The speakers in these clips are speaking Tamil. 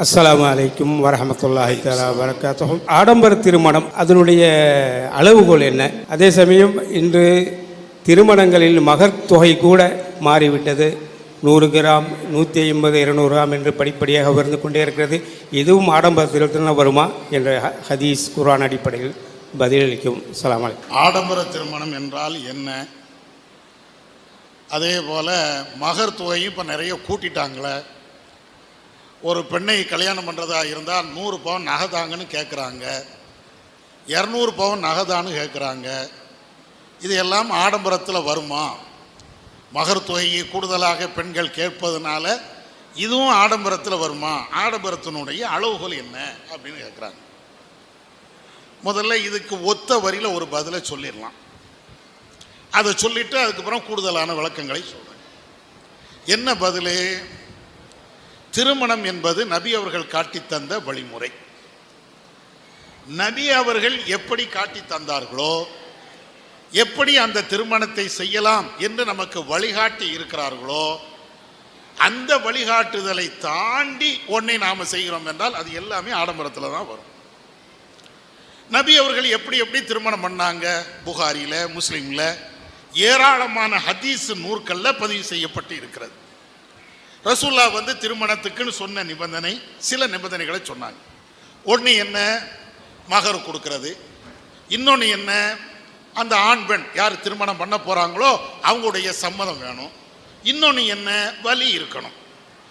அஸ்லாம் அலைக்கும் வரமத்துல்லாஹி தலா வரகாத்துஹும் ஆடம்பர திருமணம் அதனுடைய அளவுகோல் என்ன? அதே சமயம் இன்று திருமணங்களில் மகர் தொகை கூட மாறிவிட்டது. நூறு கிராம் நூற்றி ஐம்பது இருநூறு கிராம் என்று படிப்படியாக உயர்ந்து கொண்டே இருக்கிறது. இதுவும் ஆடம்பரத்தில் வருமா? என்ற ஹ- ஹதீஸ் குரான் அடிப்படையில் பதிலளிக்கும். அஸ்லாம் அலைக்கும். ஆடம்பர திருமணம் என்றால் என்ன? அதே போல் மகர் தொகையும் இப்போ நிறைய கூட்டிட்டாங்களே. ஒரு பெண்ணை கல்யாணம் பண்ணுறதா இருந்தால் நூறு பவுன் நகை தாங்கன்னு கேட்குறாங்க இரநூறு பவுன் நகைதான்னு கேட்குறாங்க இது எல்லாம் ஆடம்பரத்தில் வருமா? மகர் தொகையை கூடுதலாக பெண்கள் கேட்பதனால இதுவும் ஆடம்பரத்தில் வருமா? ஆடம்பரத்தினுடைய அளவுகோல் என்ன? அப்படின்னு கேட்குறாங்க முதல்ல இதுக்கு ஒத்த வரியில் ஒரு பதிலை சொல்லிடலாம். அதை சொல்லிவிட்டு அதுக்கப்புறம் கூடுதலான விளக்கங்களை சொல்கிறேன் என்ன பதில்? திருமணம் என்பது நபி அவர்கள் காட்டி தந்த வழிமுறை. நபி அவர்கள் எப்படி காட்டி தந்தார்களோ எப்படி அந்த திருமணத்தை செய்யலாம் என்று நமக்கு வழிகாட்டி இருக்கிறார்களோ அந்த வழிகாட்டுதலை தாண்டி ஒன்றை நாம் செய்கிறோம் என்றால் அது எல்லாமே ஆடம்பரத்தில் தான் வரும். நபி அவர்கள் எப்படி எப்படி திருமணம் பண்ணாங்க? புகாரியில் முஸ்லீமில் ஏராளமான ஹதீஸ் நூற்களில் பதிவு செய்யப்பட்டு இருக்கிறது. ரசூல்லா வந்து திருமணத்துக்குன்னு சொன்ன நிபந்தனை சில நிபந்தனைகளை சொன்னாங்க. ஒன்று என்ன? மகர் கொடுக்கறது. இன்னொன்று என்ன? அந்த ஆண் பெண் யார் திருமணம் பண்ண போகிறாங்களோ அவங்களுடைய சம்மதம் வேணும். இன்னொன்று என்ன? வலி இருக்கணும்.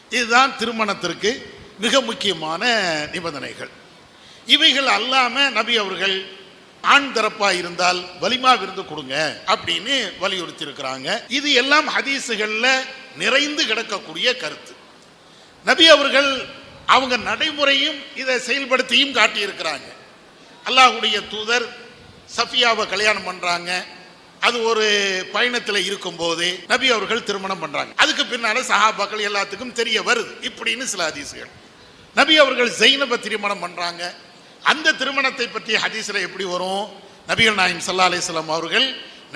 இதுதான் திருமணத்திற்கு மிக முக்கியமான நிபந்தனைகள். இவைகள் அல்லாமல் நபி அவர்கள் ஆண் தரப்பா இருந்தால் வலிமா விருந்து கொடுங்க அப்படின்னு வலியுறுத்தி இருக்கிறாங்க இது எல்லாம் ஹதீஸுகளில் நிறைந்து கிடக்கக்கூடிய கருத்து. நபி அவர்கள் அவங்க நடைமுறையும் இதை செயல்படுத்தியும் காட்டியிருக்கிறாங்க. அல்லாஹுடைய தூதர் சஃபியாவை கல்யாணம் பண்ணுறாங்க அது ஒரு பயணத்தில் இருக்கும்போது நபி அவர்கள் திருமணம் பண்ணுறாங்க அதுக்கு பின்னால் சஹாபாக்கள் எல்லாத்துக்கும் தெரிய வருது. இப்படின்னு சில ஹதீஸுகள் நபி அவர்கள் ஜெயினபை திருமணம் பண்ணுறாங்க அந்த திருமணத்தை பற்றி ஹதீஸில் எப்படி வரும்? நபிகள் நாயம் சல்லா அலிஸ்லாம் அவர்கள்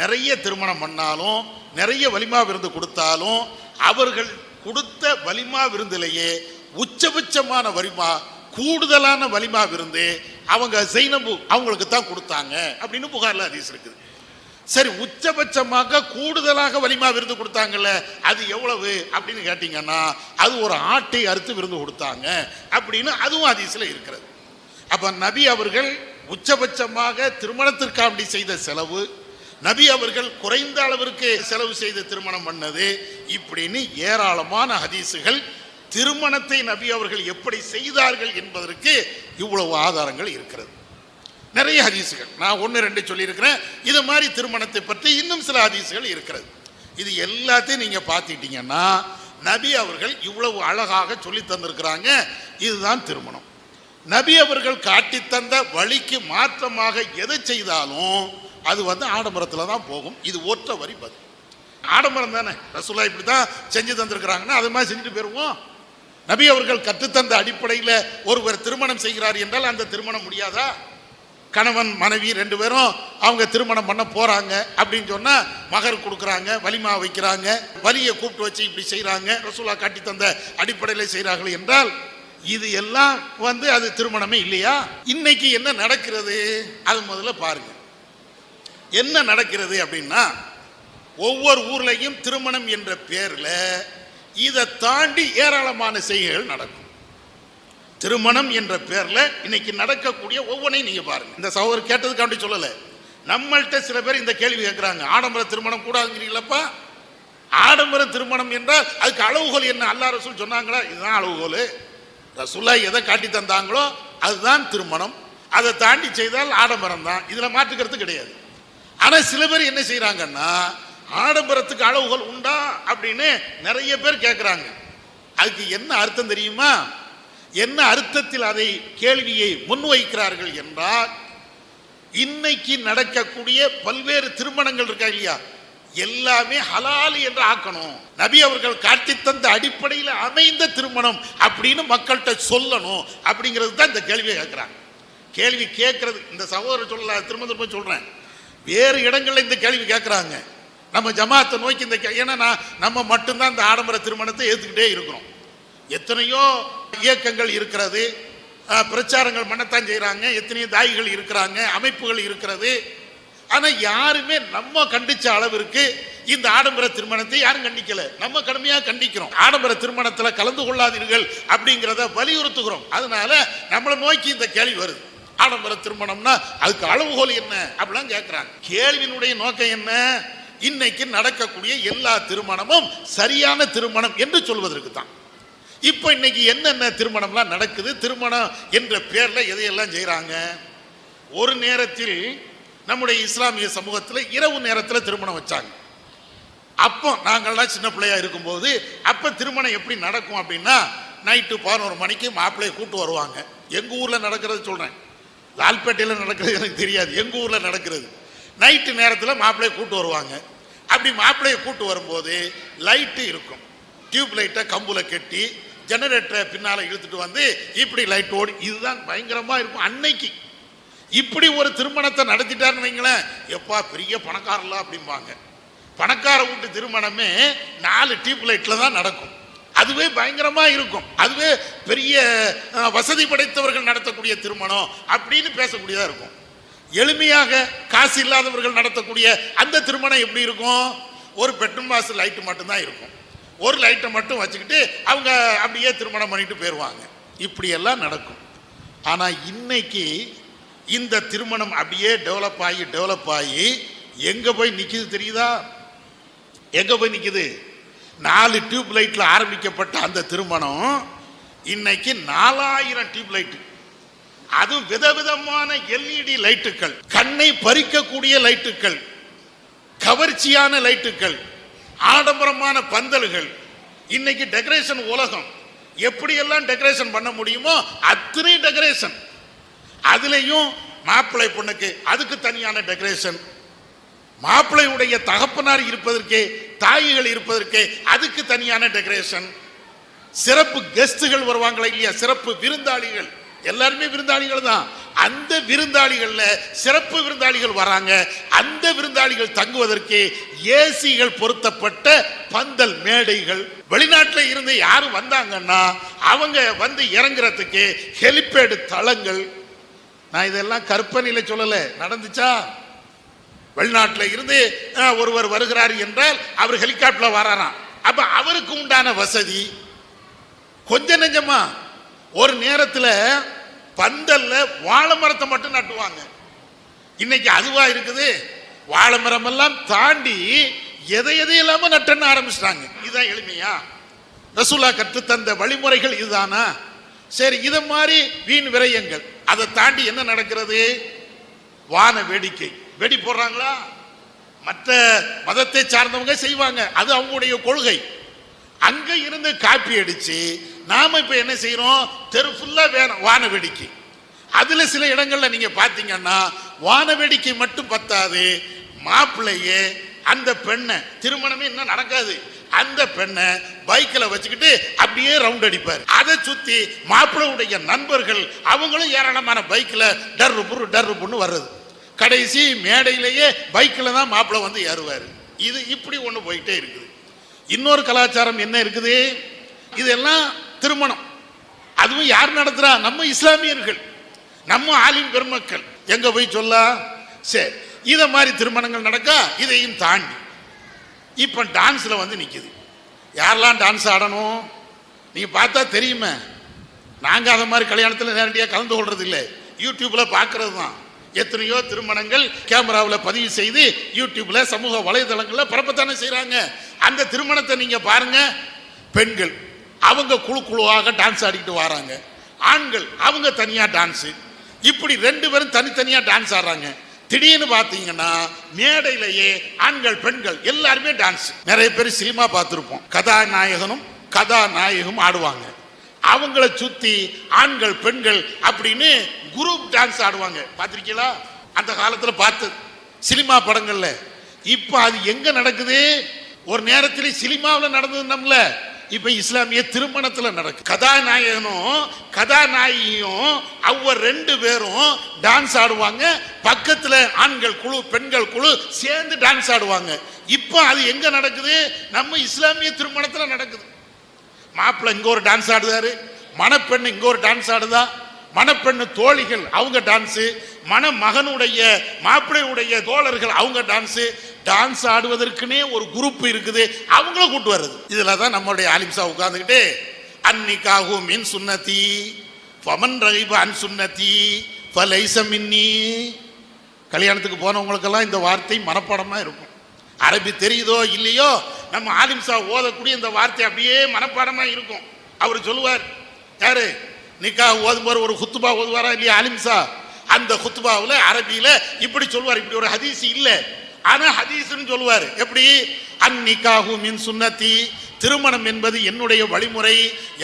நிறைய திருமணம் பண்ணாலும் நிறைய வலிமா விருந்து கொடுத்தாலும் அவர்கள் கொடுத்த வலிமா விருந்திலேயே உச்சபட்சமான வலிமா கூடுதலான வலிமா விருந்து அவங்க ஜெயினபு அவங்களுக்கு தான் கொடுத்தாங்க அப்படின்னு புகார்ல ஹதீஸ் இருக்குது. சரி உச்சபட்சமாக கூடுதலாக வலிமா விருந்து கொடுத்தாங்கல்ல அது எவ்வளவு அப்படின்னு கேட்டிங்கன்னா அது ஒரு ஆட்டை அறுத்து விருந்து கொடுத்தாங்க அப்படின்னு அதுவும் அதிசயில் இருக்கிறது. அப்போ நபி அவர்கள் உச்சபட்சமாக திருமணத்திற்காண்டி செய்த செலவு நபி அவர்கள் குறைந்த அளவிற்கு செலவு செய்து திருமணம் பண்ணது. இப்படின்னு ஏராளமான ஹதீஸுகள் திருமணத்தை நபி அவர்கள் எப்படி செய்தார்கள் என்பதற்கு இவ்வளவு ஆதாரங்கள் இருக்கிறது. நிறைய ஹதீஸுகள் நான் ஒன்று ரெண்டு சொல்லியிருக்கிறேன். இது மாதிரி திருமணத்தை பற்றி இன்னும் சில ஹதீஸுகள் இருக்கிறது. இது எல்லாத்தையும் நீங்கள் பார்த்துக்கிட்டீங்கன்னா நபி அவர்கள் இவ்வளவு அழகாக சொல்லி தந்திருக்கிறாங்க. இதுதான் திருமணம். நபி அவர்கள் காட்டி தந்த வழிக்கு மாற்றமாக எதை செய்தாலும் அது வந்து ஆடம்பரத்தில் தான் போகும். இது ஒற்ற வரி பதில். ஆடம்பரம் தானே? ரசூலா இப்படி தான் செஞ்சு தந்திருக்கிறாங்கன்னா அது மாதிரி செஞ்சுட்டு போயிடுவோம் நபி அவர்கள் கற்றுத்தந்த அடிப்படையில் ஒருவர் திருமணம் செய்கிறார் என்றால் அந்த திருமணம் முடியாதா? கணவன் மனைவி ரெண்டு பேரும் அவங்க திருமணம் பண்ண போகிறாங்க அப்படின்னு சொன்னால் மகர் கொடுக்குறாங்க வலிமா வைக்கிறாங்க வலியை கூப்பிட்டு வச்சு இப்படி செய்கிறாங்க ரசூலா காட்டி தந்த அடிப்படையில் செய்கிறார்கள் என்றால் இது எல்லாம் வந்து அது திருமணமே இல்லையா? இன்னைக்கு என்ன நடக்கிறது? அது முதல்ல பாருங்கள் என்ன நடக்கிறது அப்படின்னா ஒவ்வொரு ஊர்லேயும் திருமணம் என்ற பேரில் இதை தாண்டி ஏராளமான செய்கைகள் நடக்கும். திருமணம் என்ற பேரில் இன்னைக்கு நடக்கக்கூடிய ஒவ்வொன்றையும் நீங்கள் பாருங்க. இந்த சகோதரர் கேட்டதுக்காண்டி சொல்லலை. நம்மள்கிட்ட சில பேர் இந்த கேள்வி கேட்குறாங்க. ஆடம்பர திருமணம் கூடாதுங்கிறீங்களப்பா? ஆடம்பர திருமணம் என்றால் அதுக்கு அளவுகோல் என்ன? அல்லா ரசூல் சொன்னாங்களா? இதுதான் அளவுகோல். ரசூலா எதை காட்டி தந்தாங்களோ அதுதான் திருமணம். அதை தாண்டி செய்தால் ஆடம்பரம் தான் இதில் மாற்றுக்கிறது கிடையாது. ஆனால் சில பேர் என்ன செய்கிறாங்கன்னா ஆடம்பரத்துக்கு அளவுகள் உண்டா அப்படின்னு நிறைய பேர் கேட்குறாங்க அதுக்கு என்ன அர்த்தம் தெரியுமா? என்ன அர்த்தத்தில் அதை கேள்வியை முன்வைக்கிறார்கள் என்றால் இன்னைக்கு நடக்கக்கூடிய பல்வேறு திருமணங்கள் இருக்கா இல்லையா? எல்லாமே ஹலால் என்று ஆக்கணும். நபி அவர்கள் காட்டி தந்த அடிப்படையில் அமைந்த திருமணம் அப்படின்னு மக்கள்கிட்ட சொல்லணும் அப்படிங்கிறது தான் இந்த கேள்வியை கேட்குறாங்க கேள்வி கேட்கறது இந்த சகோதரர் சொல்லல திரும்ப திரும்ப சொல்றேன். வேறு இடங்களில் இந்த கேள்வி கேட்குறாங்க நம்ம ஜமாத்தை நோக்கி இந்த ஏன்னா நான் நம்ம மட்டும்தான் இந்த ஆடம்பர திருமணத்தை ஏற்றுக்கிட்டே இருக்கிறோம். எத்தனையோ இயக்கங்கள் இருக்கிறது பிரச்சாரங்கள் பண்ணத்தான் செய்கிறாங்க எத்தனையோ தாயிகள் இருக்கிறாங்க அமைப்புகள் இருக்கிறது. ஆனால் யாருமே நம்ம கண்டிச்ச அளவிற்கு இந்த ஆடம்பர திருமணத்தை யாரும் கண்டிக்கல. நம்ம கடுமையாக கண்டிக்கிறோம். ஆடம்பர திருமணத்தில் கலந்து கொள்ளாதீர்கள் அப்படிங்கிறத வலியுறுத்துகிறோம். அதனால நம்மளை நோக்கி இந்த கேள்வி வருது. ஆடம்பர திருமணம்னா அதுக்கு அளவுகோல் என்ன? அப்படிலாம் கேட்குறாங்க கேள்வியினுடைய நோக்கம் என்ன? இன்னைக்கு நடக்கக்கூடிய எல்லா திருமணமும் சரியான திருமணம் என்று சொல்வதற்கு தான். இப்போ இன்னைக்கு என்னென்ன திருமணம்லாம் நடக்குது? திருமணம் என்ற பேரில் எதையெல்லாம் செய்கிறாங்க ஒரு நேரத்தில் நம்முடைய இஸ்லாமிய சமூகத்தில் இரவு நேரத்தில் திருமணம் வச்சாங்க. அப்போ நாங்கள்லாம் சின்ன பிள்ளையாக இருக்கும்போது அப்போ திருமணம் எப்படி நடக்கும் அப்படின்னா நைட்டு பதினோரு மணிக்கு மாப்பிள்ளையை கூட்டு வருவாங்க. எங்கள் ஊரில் நடக்கிறது சொல்கிறேன் லால்பேட்டையில் நடக்கிறது எனக்கு தெரியாது. எங்கள் ஊரில் நடக்கிறது. நைட்டு நேரத்தில் மாப்பிள்ளையை கூப்பிட்டு வருவாங்க. அப்படி மாப்பிள்ளையை கூட்டு வரும்போது லைட்டு இருக்கும். டியூப் லைட்டை கம்பில் கட்டி ஜெனரேட்டரை பின்னால் இழுத்துட்டு வந்து இப்படி லைட் ஓடி. இதுதான் பயங்கரமாக இருக்கும் அன்னைக்கு. இப்படி ஒரு திருமணத்தை நடத்திட்டாருன்னு வைங்களேன். எப்பா பெரிய பணக்காரலாம் அப்படிம்பாங்க. பணக்கார வீட்டு திருமணமே நாலு டியூப் லைட்டில் தான் நடக்கும். அதுவே பயங்கரமா இருக்கும். அதுவே பெரிய வசதி படைத்தவர்கள் நடத்தக்கூடிய திருமணம் அப்படின்னு பேசக்கூடியதா இருக்கும். எளிமையாக காசு இல்லாதவர்கள் நடத்தக்கூடிய அந்த திருமணம் எப்படி இருக்கும்? ஒரு பெட்ரூம் வாசல் லைட்டு மட்டும்தான் இருக்கும். ஒரு லைட்டை மட்டும் வச்சுக்கிட்டு அவங்க அப்படியே திருமணம் பண்ணிட்டு போயிடுவாங்க இப்படியெல்லாம் நடக்கும். ஆனால் இன்னைக்கு இந்த திருமணம் அப்படியே டெவலப் ஆகி டெவலப் ஆகி எங்கே போய் நிற்கிது தெரியுதா? எங்கே போய் நிற்கிது நாலு டியூப் லைட்டில் ஆரம்பிக்கப்பட்ட அந்த திருமணம் இன்னைக்கு நாலாயிரம் டியூப் லைட்டு அதுவும் விதவிதமான எல்இடி லைட்டுகள் கண்ணை பறிக்கக்கூடிய லைட்டுகள் கவர்ச்சியான லைட்டுகள் ஆடம்பரமான பந்தல்கள். இன்னைக்கு டெக்கரேஷன் உலகம். எப்படியெல்லாம் டெக்கரேஷன் பண்ண முடியுமோ அத்தனை டெக்கரேஷன் அதுலேயும் மாப்பிள்ளை பொண்ணுக்கு அதுக்கு தனியான டெக்கரேஷன் மாப்பிள்ளையுடைய தகப்பனார் இருப்பதற்கே தாய்கள் இருப்பதற்கே அதுக்கு தனியான டெக்கரேஷன் சிறப்பு கெஸ்டுகள் வருவாங்களா இல்லையா? சிறப்பு விருந்தாளிகள். எல்லாருமே விருந்தாளிகள் தான். அந்த விருந்தாளிகள்ல சிறப்பு விருந்தாளிகள் வராங்க. அந்த விருந்தாளிகள் தங்குவதற்கு ஏசிகள் பொருத்தப்பட்ட பந்தல் மேடைகள். வெளிநாட்டில் இருந்து யாரும் வந்தாங்கன்னா அவங்க வந்து இறங்குறதுக்கு ஹெலிபேடு தளங்கள். நான் இதெல்லாம் கற்பனையில் சொல்லலை. நடந்துச்சா? வெளிநாட்டில் இருந்து ஒருவர் வருகிறார் என்றால் அவர் ஹெலிகாப்டர்ல வராராம். அப்ப அவருக்கு உண்டான வசதி கொஞ்ச நெஞ்சமா. ஒரு நேரத்தில் பந்தல்ல வாழை மரத்தை மட்டும் நட்டுவாங்க. இன்னைக்கு அதுவா இருக்குது? வாழை மரம் எல்லாம் தாண்டி எதை எதை இல்லாம நட்டன்னு ஆரம்பிச்சிட்டாங்க. இதுதான் எளிமையா? ரசூலா கற்று தந்த வழிமுறைகள் இதுதானா? சரி இதை மாதிரி வீண் விரயங்கள். அதை தாண்டி என்ன நடக்கிறது? வான வேடிக்கை. வெடி போடுறாங்களா? மற்ற மதத்தை சார்ந்தவங்க செய்வாங்க. அது அவங்களுடைய கொள்கை. அங்க இருந்து காப்பி அடிச்சு நாம இப்ப என்ன செய்யறோம் தெரு ஃபுல்லா வேணும் வான வேடிக்கை அதுல சில இடங்கள்ல நீங்க பாத்தீங்கன்னா வான வேடிக்கை மட்டும் பத்தாது. மாப்பிள்ளையே அந்த பெண்ணை திருமணமே இன்னும் நடக்காது. அந்த பெண்ணை பைக்கில் வச்சுக்கிட்டு அப்படியே ரவுண்ட் அடிப்பார். அதை சுற்றி மாப்பிள்ளையுடைய நண்பர்கள் அவங்களும் ஏராளமான பைக்கில் டர்ரு புரு டர்ரு புன்னு வர்றது. கடைசி மேடையிலேயே பைக்கில் தான் மாப்பிள்ளை வந்து ஏறுவார். இது இப்படி ஒன்று போயிட்டே இருக்குது. இன்னொரு கலாச்சாரம் என்ன இருக்குது? இதெல்லாம் திருமணம். அதுவும் யார் நடத்துகிறா நம்ம இஸ்லாமியர்கள். நம்ம ஆலிம் பெருமக்கள். எங்கே போய் சொல்ல? சரி இதை மாதிரி திருமணங்கள் நடக்கா? இதையும் தாண்டி. இப்போ டான்ஸில் வந்து நிற்கிது யாரெல்லாம் டான்ஸ் ஆடணும்? நீங்கள் பார்த்தா தெரியுமே. நாங்கள் அதை மாதிரி கல்யாணத்தில் நேரடியாக கலந்து கொள்றது இல்லை யூடியூப்பில் பார்க்குறது தான் எத்தனையோ திருமணங்கள் கேமராவில் பதிவு செய்து யூடியூப்பில் சமூக வலைதளங்களில் பரப்பத்தானே செய்கிறாங்க அந்த திருமணத்தை நீங்கள் பாருங்க. பெண்கள் அவங்க குழு குழுவாக டான்ஸ் ஆடிக்கிட்டு வராங்க. ஆண்கள் அவங்க தனியாக டான்ஸு இப்படி ரெண்டு பேரும் தனித்தனியாக டான்ஸ் ஆடுறாங்க. திடீர்னு பார்த்தீங்கன்னா மேடையிலேயே ஆண்கள் பெண்கள் எல்லாருமே டான்ஸ் நிறைய பேர் சினிமா பார்த்துருப்போம். கதாநாயகனும் கதாநாயகம் ஆடுவாங்க. அவங்கள சுத்தி ஆண்கள் பெண்கள் அப்படின்னு குரூப் டான்ஸ் ஆடுவாங்க. பார்த்துருக்கீங்களா? அந்த காலத்தில் பார்த்து. சினிமா படங்கள்ல. இப்போ அது எங்க நடக்குது? ஒரு நேரத்தில் சினிமாவில் நடந்தது நம்மள இப்ப இஸ்லாமிய திருமணத்தில் நடக்கு. கதாநாயகனும் கதாநாயகியும் அவர் ரெண்டு பேரும் டான்ஸ் ஆடுவாங்க. பக்கத்தில் ஆண்கள் குழு பெண்கள் குழு சேர்ந்து டான்ஸ் ஆடுவாங்க. இப்போ அது எங்க நடக்குது? நம்ம இஸ்லாமிய திருமணத்தில் நடக்குது. மாப்பிள்ளை இங்கே ஒரு டான்ஸ் ஆடுதாரு? மணப்பெண் இங்கே ஒரு டான்ஸ் ஆடுதா? மணப்பெண்ணு தோழிகள் அவங்க டான்ஸு மணமகனுடைய மாப்பிள்ளையுடைய தோழர்கள் அவங்க டான்ஸு டான்ஸ் ஆடுவதற்குனே ஒரு குரூப் இருக்குது அவங்கள கூட்டு வர்றது. இதில் தான் நம்மளுடைய ஆலிம்சா உட்காந்துக்கிட்டு அன்னிக்காகு மின் சுன்னதி ஃபமன் ரகிப அன் சுன்னதி ஃபலைச மின்னி. கல்யாணத்துக்கு போனவங்களுக்கெல்லாம் இந்த வார்த்தை மனப்பாடமாக இருக்கும். அரபி தெரியுதோ இல்லையோ நம்ம ஆதிம்சா ஓதக்கூடிய இந்த வார்த்தை அப்படியே மனப்பாடமாக இருக்கும். அவர் சொல்லுவார் யாரு? நிக்கா ஓதும்போது ஒரு குத்துபா ஓதுவாரா இல்லையா ஆலிம்சா அந்த குத்துபாவில் அரபியில் இப்படி சொல்லுவார் இப்படி ஒரு ஹதீஸ் இல்லை. ஆனால் ஹதீஸ்னு சொல்லுவார் எப்படி? அந்நிக்காஹு மின் சுன்னத்தி திருமணம் என்பது என்னுடைய வழிமுறை.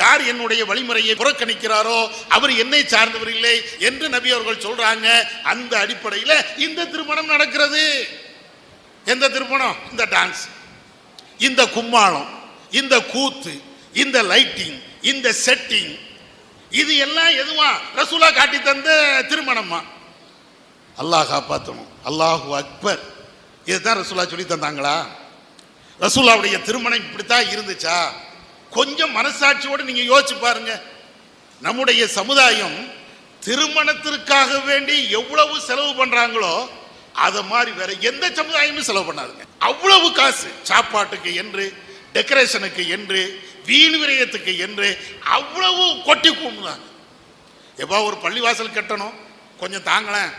யார் என்னுடைய வழிமுறையை புறக்கணிக்கிறாரோ அவர் என்னை சார்ந்தவர் இல்லை என்று நபி அவர்கள் சொல்றாங்க. அந்த அடிப்படையில் இந்த திருமணம் நடக்கிறது. எந்த திருமணம்? இந்த டான்ஸ் இந்த கும்மாளம் இந்த கூத்து இந்த லைட்டிங் இந்த செட்டிங் இது எல்லாம் எதுவா? ரசூலா காட்டி தந்த திருமணமா? அல்லாஹ் காப்பாற்றணும் அல்லாஹு அக்பர். இதுதான் ரசூலா சொல்லி தந்தாங்களா? ரசூலாவுடைய திருமணம் இப்படித்தான் இருந்துச்சா? கொஞ்சம் மனசாட்சியோடு நீங்க யோசிச்சு பாருங்க. நம்முடைய சமுதாயம் திருமணத்திற்காக வேண்டி எவ்வளவு செலவு பண்றாங்களோ அதை மாதிரி வேற எந்த சமுதாயமும் செலவு பண்ணாதுங்க. அவ்வளவு காசு. சாப்பாட்டுக்கு என்று டெக்கரேஷனுக்கு என்று வீண் விரயத்துக்கு என்று அவ்வளவு கொட்டி கூடுறாங்க எப்போ ஒரு பள்ளிவாசல் கட்டணும்? கொஞ்சம் தாங்களேன்.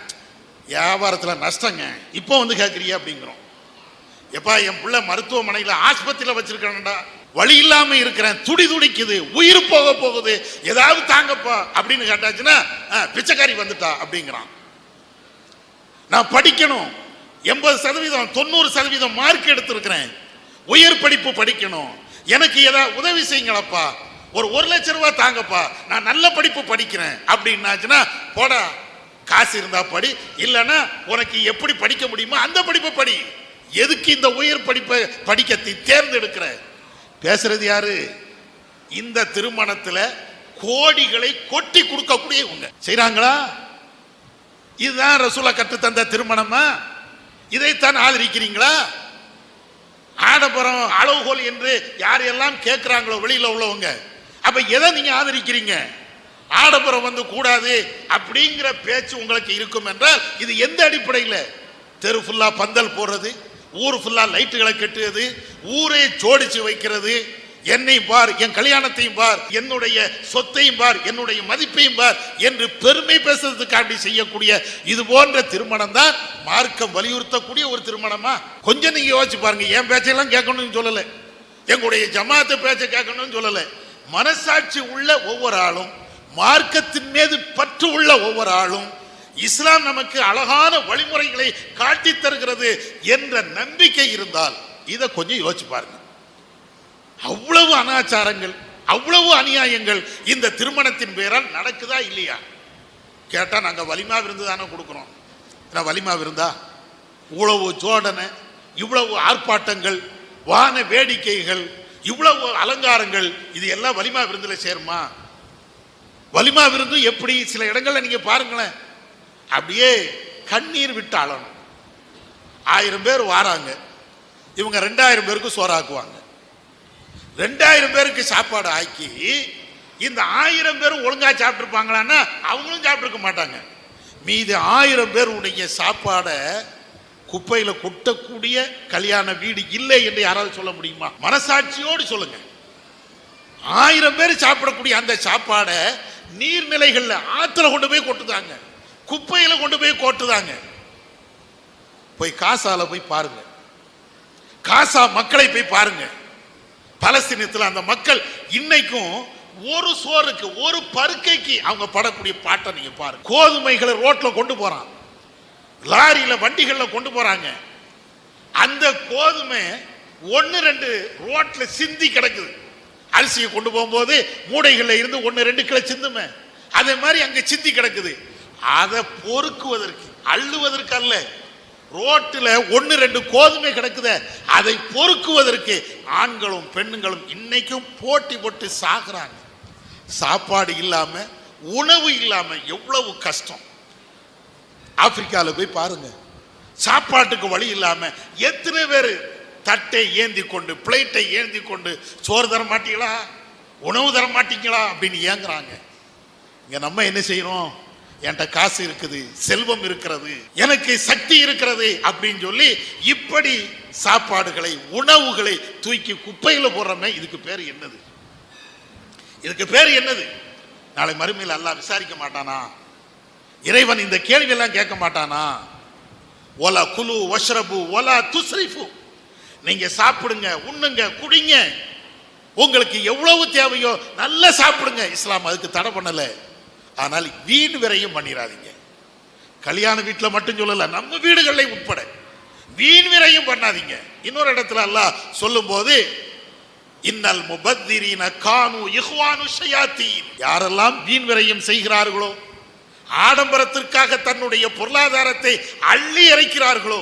வியாபாரத்தில் நஷ்டங்க. இப்போ வந்து கேட்குறியா அப்படிங்கிறோம். எப்பா என் பிள்ளை மருத்துவமனையில் ஆஸ்பத்திரியில் வச்சிருக்கேன்டா வழி இல்லாமல் இருக்கிறேன். துடி துடிக்குது. உயிர் போக போகுது. ஏதாவது தாங்கப்பா அப்படின்னு கேட்டாச்சுன்னா "ஆ, பிச்சைக்காரி வந்துட்டா அப்படிங்கிறான். நான் படிக்கணும். எண்பது சதவீதம் தொண்ணூறு சதவீதம் மார்க் எடுத்திருக்கிறேன். உயர் படிப்பு படிக்கணும். எனக்கு ஏதாவது உதவி செய்யுங்களப்பா. ஒரு ஒரு லட்ச ரூபாய் தாங்கப்பா. நான் நல்ல படிப்பு படிக்கிறேன். அப்படின்னாச்சுன்னா போடா. காசு இருந்தா படி. இல்லைன்னா உனக்கு எப்படி படிக்க முடியுமோ அந்த படிப்பை படி. எதுக்கு இந்த உயர் படிப்பை படிக்க தேர்ந்தெடுக்கிற பேசுறது யாரு? இந்த திருமணத்தில் கோடிகளை கொட்டி கொடுக்கக்கூடிய செய்கிறாங்களா செய்றாங்களா? இதுதான் ரசூலா கற்றுத்தந்த தந்த திருமணமா? இதைத்தான் ஆதரிக்கிறீங்களா? ஆடபுரம் அளவுகோல் என்று யார் எல்லாம் கேட்கிறாங்களோ வெளியில் உள்ளவங்க அப்ப எதை நீங்க ஆதரிக்கிறீங்க? ஆடபுரம் வந்து கூடாது அப்படிங்கிற பேச்சு உங்களுக்கு இருக்கும் என்றால் இது எந்த அடிப்படையில்? தெரு ஃபுல்லா பந்தல் போடுறது ஊர் ஃபுல்லா லைட்டுகளை கட்டுவது ஊரே ஜோடிச்சு வைக்கிறது என்னை பார் என் கல்யாணத்தையும் பார் என்னுடைய சொத்தையும் பார் என்னுடைய மதிப்பையும் பார் என்று பெருமை பேசுறதுக்காண்டி செய்யக்கூடிய இது போன்ற திருமணம் தான் மார்க்கம் வலியுறுத்தக்கூடிய ஒரு திருமணமா? கொஞ்சம் நீங்க யோசிச்சு பாருங்க. என் பேச்செல்லாம் கேட்கணும்னு சொல்லலை. எங்களுடைய ஜமாத்து பேச்சை கேட்கணும்னு சொல்லலை. மனசாட்சி உள்ள ஒவ்வொரு ஆளும் மார்க்கத்தின் மீது பற்று உள்ள ஒவ்வொரு ஆளும் இஸ்லாம் நமக்கு அழகான வழிமுறைகளை காட்டித் தருகிறது என்ற நம்பிக்கை இருந்தால் இதை கொஞ்சம் யோசிச்சு பாருங்க. அவ்வளவு அனாச்சாரங்கள் அவ்வளவு அநியாயங்கள் இந்த திருமணத்தின் பேரால் நடக்குதா இல்லையா? கேட்டால் நாங்கள் வலிமா விருந்து தானே கொடுக்குறோம். நான் வலிமா விருந்தா இவ்வளவு ஜோடனை இவ்வளவு ஆர்ப்பாட்டங்கள் வான வேடிக்கைகள் இவ்வளவு அலங்காரங்கள் இது எல்லாம் வலிமா விருந்தில் சேருமா? வலிமா விருந்து எப்படி? சில இடங்களில் நீங்கள் பாருங்களேன். அப்படியே கண்ணீர் விட்டு அழணும் ஆயிரம் பேர் வாராங்க. இவங்க ரெண்டாயிரம் பேருக்கு சோறாக்குவாங்க. ரெண்டாயிரம் பேருக்கு சாப்பாடு ஆக்கி இந்த ஆயிரம் பேரும் ஒழுங்காக சாப்பிட்ருப்பாங்களான்னா அவங்களும் சாப்பிட்ருக்க மாட்டாங்க. மீதி ஆயிரம் பேருடைய சாப்பாடை குப்பையில கொட்டக்கூடிய கல்யாண வீடு இல்லை என்று யாராவது சொல்ல முடியுமா? மனசாட்சியோடு சொல்லுங்க. ஆயிரம் பேர் சாப்பிடக்கூடிய அந்த சாப்பாடை நீர்நிலைகளில் ஆத்துல கொண்டு போய் கொட்டுதாங்க. குப்பையில கொண்டு போய் கொட்டுதாங்க. போய் காசால போய் பாருங்க. காசா மக்களை போய் பாருங்க. பலஸ்தீனத்தில் அந்த மக்கள் இன்னைக்கும் ஒரு சோறுக்கு ஒரு பருக்கைக்கு அவங்க படக்கூடிய பாட்டை நீங்க பாருங்க. கோதுமைகளை ரோட்ல கொண்டு போறான். லாரியில வண்டிகள்ல கொண்டு போறாங்க. அந்த கோதுமை ஒன்று ரெண்டு ரோட்ல சிந்தி கிடக்குது. அரிசியை கொண்டு போகும்போது மூடைகளில் இருந்து ஒன்று ரெண்டு கிலோ சிந்துமே. அதே மாதிரி அங்கே சிந்தி கிடக்குது. அதை பொறுக்குவதற்கு அள்ளுவதற்கு அல்ல. ரோட்டில் ஒன்று ரெண்டு கோதுமை கிடக்குதே அதை பொறுக்குவதற்கு ஆண்களும் பெண்களும் இன்னைக்கும் போட்டி போட்டு சாகுறாங்க. சாப்பாடு இல்லாம உணவு இல்லாம எவ்வளவு கஷ்டம். ஆப்பிரிக்காவில் போய் பாருங்க. சாப்பாட்டுக்கு வழி இல்லாம எத்தனை பேர் தட்டை ஏந்தி கொண்டு பிளேட்டை ஏந்தி கொண்டு சோறு தர மாட்டீங்களா? உணவு தர மாட்டீங்களா? அப்படின்னு ஏங்குறாங்க. இங்க நம்ம என்ன செய்யறோம்? என்கிட்ட காசு இருக்குது செல்வம் இருக்கிறது எனக்கு சக்தி இருக்கிறது அப்படின்னு சொல்லி இப்படி சாப்பாடுகளை உணவுகளை தூக்கி குப்பையில் போடுறோமே இதுக்கு பேர் என்னது? இதுக்கு பேர் என்னது? நாளை மறுமையில் அல்லா விசாரிக்க மாட்டானா? இறைவன் இந்த கேள்வியெல்லாம் கேட்க மாட்டானா? ஒலா குலு ஒஷ்ரபு ஒலா துஸ்ரிஃபு. நீங்க சாப்பிடுங்க உண்ணுங்க குடிங்க. உங்களுக்கு எவ்வளவு தேவையோ நல்லா சாப்பிடுங்க. இஸ்லாம் அதுக்கு தடை பண்ணல. ஆனால் வீண் விரையும் பண்ணிடாதீங்க. கல்யாண வீட்டில் மட்டும் சொல்லல நம்ம வீடுகளில் உட்பட. வீண் விரையும் பண்ணாதீங்க. இன்னொரு இடத்துல அல்லாஹ் சொல்லும்போது இன்னல் முபத்திரீன கானு இஹ்வானு ஷயாத்தீன். யாரெல்லாம் வீண் விரையும் செய்கிறார்களோ ஆடம்பரத்திற்காக தன்னுடைய பொருளாதாரத்தை அள்ளி இறைக்கிறார்களோ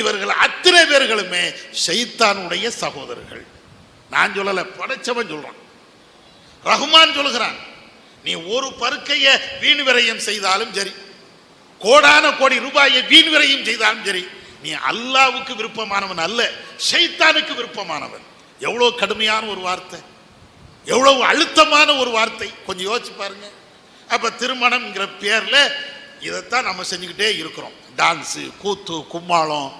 இவர்கள் அத்தனை பேர்களுமே ஷைத்தானுடைய சகோதரர்கள். நான் சொல்லல படைச்சவன் சொல்றான். ரஹ்மான் சொல்கிறான் நீ ஒரு பருக்கைய வீண் விரயம் செய்தாலும் சரி கோடான கோடி ரூபாயை வீண் விரயம் செய்தாலும் சரி நீ அல்லாவுக்கு விருப்பமானவன் அல்ல ஷைத்தானுக்கு விருப்பமானவன். எவ்வளோ கடுமையான ஒரு வார்த்தை எவ்வளவு அழுத்தமான ஒரு வார்த்தை. கொஞ்சம் யோசிச்சு பாருங்க. அப்போ திருமணம்ங்கிற பேரில் இதைத்தான் நம்ம செஞ்சுக்கிட்டே இருக்கிறோம். டான்ஸு கூத்து கும்மாளம்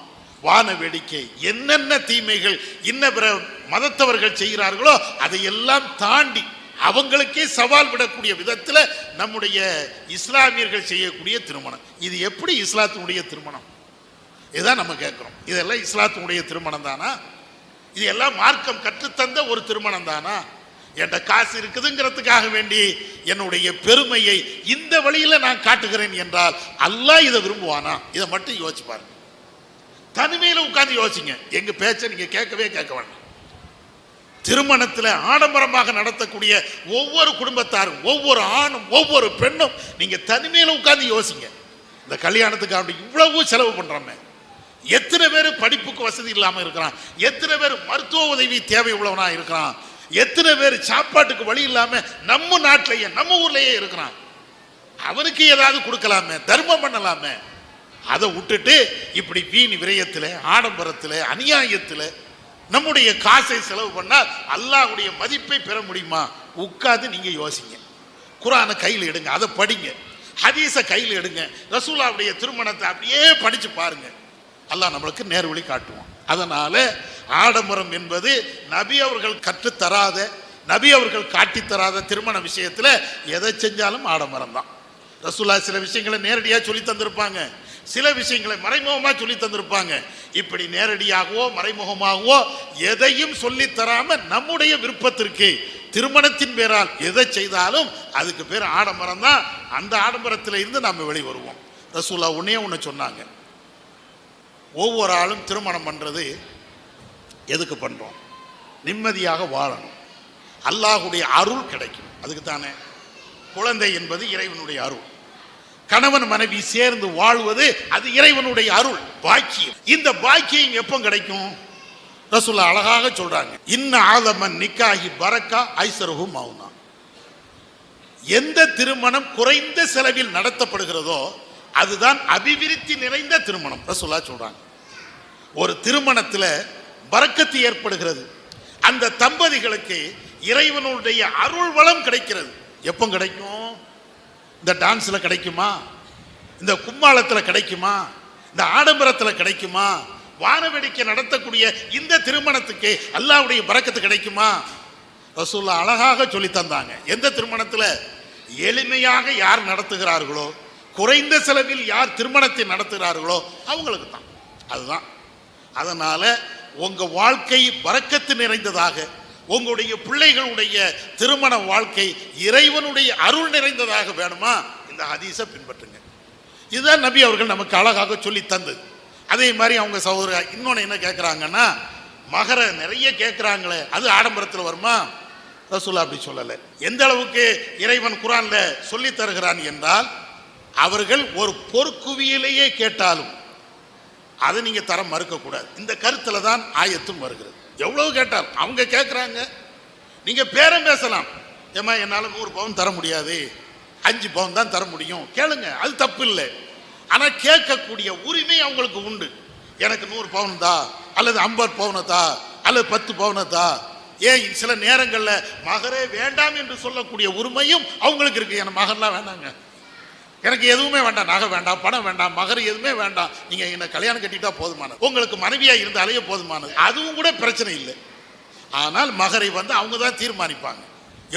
வான வேடிக்கை என்னென்ன தீமைகள் இன்ன பிற மதத்தவர்கள் செய்கிறார்களோ அதையெல்லாம் தாண்டி அவங்களுக்கே சவால் விடக்கூடிய விதத்தில் நம்முடைய இஸ்லாமியர்கள் செய்யக்கூடிய திருமணம். இது எப்படி இஸ்லாத்தினுடைய திருமணம்? இதுதான் நம்ம கேட்குறோம். இதெல்லாம் இஸ்லாத்தினுடைய திருமணம் தானா? இது எல்லாம் மார்க்கம் கற்றுத்தந்த ஒரு திருமணம் தானா என்கிட்ட காசு இருக்குதுங்கிறதுக்காக வேண்டி என்னுடைய பெருமையை இந்த வழியில் நான் காட்டுகிறேன் என்றால் அல்லாஹ் இதை விரும்புவானா? இதை மட்டும் யோசிச்சு பாருங்க. தனிமையில் உட்காந்து யோசிங்க. எங்க பேச்சை நீங்க கேட்கவே கேட்க வேண்டாம். திருமணத்தில் ஆடம்பரமாக நடத்தக்கூடிய ஒவ்வொரு குடும்பத்தாரும் ஒவ்வொரு ஆணும் ஒவ்வொரு பெண்ணும் நீங்க தனிமையில் உட்காந்து யோசிங்க. இந்த கல்யாணத்துக்கு அப்படி இவ்வளவு செலவு பண்றோமே. எத்தனை பேர் படிப்புக்கு வசதி இல்லாமல் இருக்கிறான்? எத்தனை பேர் மருத்துவ உதவி தேவை உள்ளவனாக இருக்கிறான்? எத்தனை பேர் சாப்பாட்டுக்கு வழி இல்லாமல் நம்ம நாட்டிலேயே நம்ம ஊர்லேயே இருக்கிறான்? அவனுக்கு ஏதாவது கொடுக்கலாமே? தர்மம் பண்ணலாமே? அதை விட்டுட்டு இப்படி வீண் விரயத்தில் ஆடம்பரத்தில் அநியாயத்தில் நம்முடைய காசை செலவு பண்ணால் அல்லாஹுடைய மதிப்பை பெற முடியுமா? உட்காந்து நீங்கள் யோசிங்க. குரானை கையில் எடுங்க அதை படிங்க. ஹதீஸை கையில் எடுங்க. ரசூலாவுடைய திருமணத்தை அப்படியே படித்து பாருங்கள் அல்லாஹ் நம்மளுக்கு நேர்வழி காட்டுவான். அதனால ஆடம்பரம் என்பது நபி அவர்கள் கற்றுத்தராத நபி அவர்கள் காட்டித்தராத திருமண விஷயத்தில் எதை செஞ்சாலும் ஆடம்பரம் தான். ரசுல்லா சில விஷயங்களை நேரடியாக சொல்லி தந்திருப்பாங்க. சில விஷயங்களை மறைமுகமாக சொல்லி தந்திருப்பாங்க. இப்படி நேரடியாகவோ மறைமுகமாகவோ எதையும் சொல்லி தராம நம்முடைய விருப்பத்திற்கு திருமணத்தின் பேரால் எதை செய்தாலும் அதுக்கு பேர் ஆடம்பரம் தான். அந்த ஆடம்பரத்தில் இருந்து நாம் வெளி வருவோம் ரசூலா உன்னே ஒன்று சொன்னாங்க. ஒவ்வொரு ஆளும் திருமணம் பண்ணுறது எதுக்கு பண்ணுறோம் நிம்மதியாக வாழணும். அல்லாஹுடைய அருள் கிடைக்கும். அதுக்கு தானே குழந்தை என்பது இறைவனுடைய அருள். கணவன் மனைவி சேர்ந்து வாழ்வது அது இறைவனுடைய அருள் பாக்கியம். இந்த பாக்கியம் எப்போ கிடைக்கும்? ரசூல்லா அழகாக சொல்றாங்க. இன்ன ஆதமன் நிக்காஹி பரக்கா ஐசருஹு மௌனா. எந்த திருமணம் குறைந்த செலவில் நடத்தப்படுகிறதோ அதுதான் அபிவிருத்தி நிறைந்த திருமணம். ரசூல்லா சொல்கிறாங்க ஒரு திருமணத்தில் பரக்கத்து ஏற்படுகிறது. அந்த தம்பதிகளுக்கு இறைவனுடைய அருள் வளம் கிடைக்கிறது. எப்போ கிடைக்கும்? இந்த டான்ஸில் கிடைக்குமா? இந்த கும்மாளத்தில் கிடைக்குமா? இந்த ஆடம்பரத்தில் கிடைக்குமா? வானவேடிக்கை நடத்தக்கூடிய இந்த திருமணத்துக்கு அல்லாவுடைய பறக்கத்து கிடைக்குமா? ரசூல்லா அழகாக சொல்லி தந்தாங்க. எந்த திருமணத்தில்? எளிமையாக யார் நடத்துகிறார்களோ குறைந்த செலவில் யார் திருமணத்தை நடத்துகிறார்களோ அவங்களுக்கு தான் அதுதான். அதனால் உங்கள் வாழ்க்கை வரக்கத்து நிறைந்ததாக உங்களுடைய பிள்ளைகளுடைய திருமண வாழ்க்கை இறைவனுடைய அருள் நிறைந்ததாக வேணுமா? இந்த ஹதீஸை பின்பற்றுங்க. இதுதான் நபி அவர்கள் நமக்கு அழகாக சொல்லி தந்தது. அதே மாதிரி அவங்க சகோதரர் இன்னொன்று என்ன கேட்குறாங்கன்னா மகர நிறைய கேட்குறாங்களே அது ஆடம்பரத்தில் வருமா? ரசூலா அப்படி சொல்லலை. எந்த அளவுக்கு இறைவன் குரானில் சொல்லி தருகிறான் என்றால் அவர்கள் ஒரு பொற்குவியிலேயே கேட்டாலும் அதை நீங்கள் தர மறுக்கக்கூடாது இந்த கருத்தில் தான் ஆயத்தும் வருகிறது. எவ்வளவு கேட்டால் அவங்க கேட்குறாங்க நீங்கள் பேரம் பேசலாம். ஏமா என்னால் நூறு பவுன் தர முடியாது. அஞ்சு பவுன் தான் தர முடியும். கேளுங்க அது தப்பு இல்லை. ஆனால் கேட்கக்கூடிய உரிமை அவங்களுக்கு உண்டு. எனக்கு நூறு பவுன் தா அல்லது ஐம்பது பவுனை தா அல்லது பத்து பவுனை தா. ஏன் சில நேரங்களில் மகரே வேண்டாம் என்று சொல்லக்கூடிய உரிமையும் அவங்களுக்கு இருக்கு. என் மகன்லாம் வேண்டாங்க எனக்கு எதுவுமே வேண்டாம். நகை வேண்டாம் பணம் வேண்டாம் மகர் எதுவுமே வேண்டாம். நீங்கள் என்ன கல்யாணம் கட்டிட்டா போதுமானது? உங்களுக்கு மனைவியாக இருந்தாலே போதுமானது? அதுவும் கூட பிரச்சனை இல்லை. ஆனால் மகரை வந்து அவங்க தான் தீர்மானிப்பாங்க.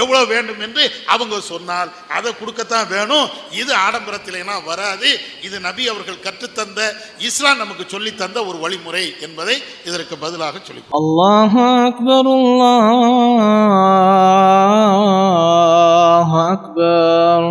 எவ்வளோ வேண்டும் என்று அவங்க சொன்னால் அதை கொடுக்கத்தான் வேணும். இது ஆடம்பரத்திலேனா வராது. இது நபி அவர்கள் கற்றுத்தந்த இஸ்லாம் நமக்கு சொல்லி தந்த ஒரு வழிமுறை என்பதை இதற்கு பதிலாக சொல்லி அல்லாஹ் அக்பர் அக்பர்.